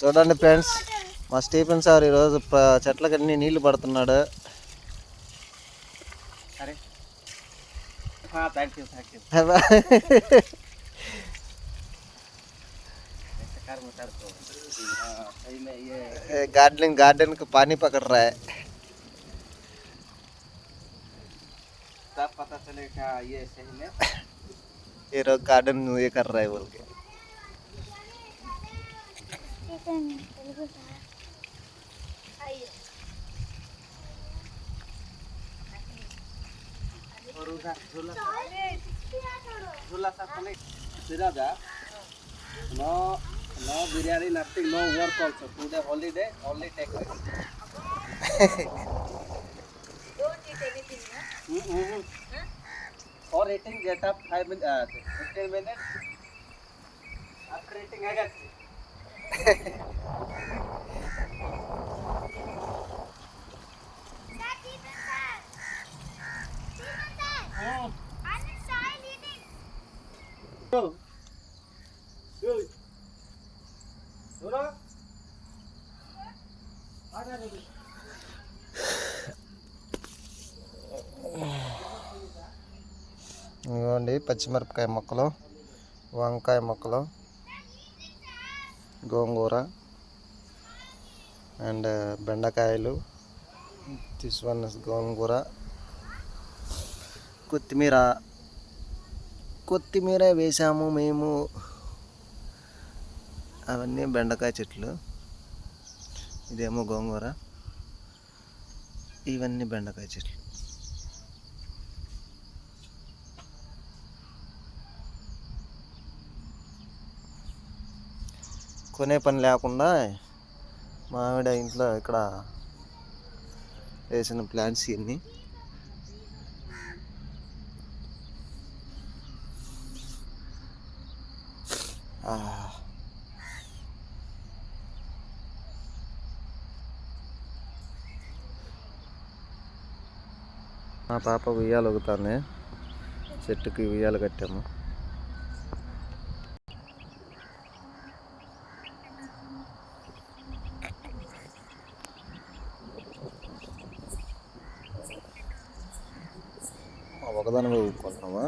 చూడండి ఫ్రెండ్స్ మా Stephen sir ఈరోజు ప- చెట్లకన్నీ నీళ్లు పడుతున్నాడు अरे हाँ thank you thank you car में कर दो हाँ सही में ये गार्डनिंग गार्डन को पानी पकड़ रहा है तब पता चलेगा ये सही में ये लोग गार्डन ये कर रहा है बोल के Listen, look at that. और उधर झूला झूला सा कनेक्ट सीधा जा no no biryani nothing no work also today holiday only take rest don't eat anything ना हम्म हम्म और eating get up 5 minute 15 minute after eating again ఇవ్వండి పచ్చిమిరపకాయ మొక్కలు వంకాయ మొక్కలు. గోంగూర అండ్ బెండకాయలు. This one is gongura. కొత్తిమీర. కొత్తిమీర వేసాము మేము. అవన్నీ బెండకాయ చెట్లు. ఇదేమో గోంగూర. ఇవన్నీ బెండకాయ చెట్లు. కొనే పని లేకుండా మా ఆవిడ ఇంట్లో ఇక్కడ వేసిన ప్లాంట్స్ ఇవన్నీ. మా పాప ఉయ్యాలు ఊగుతాను చెట్టుకి ఉయ్యాలు కట్టాము. ఒకదాని ఊరుకుంటున్నామా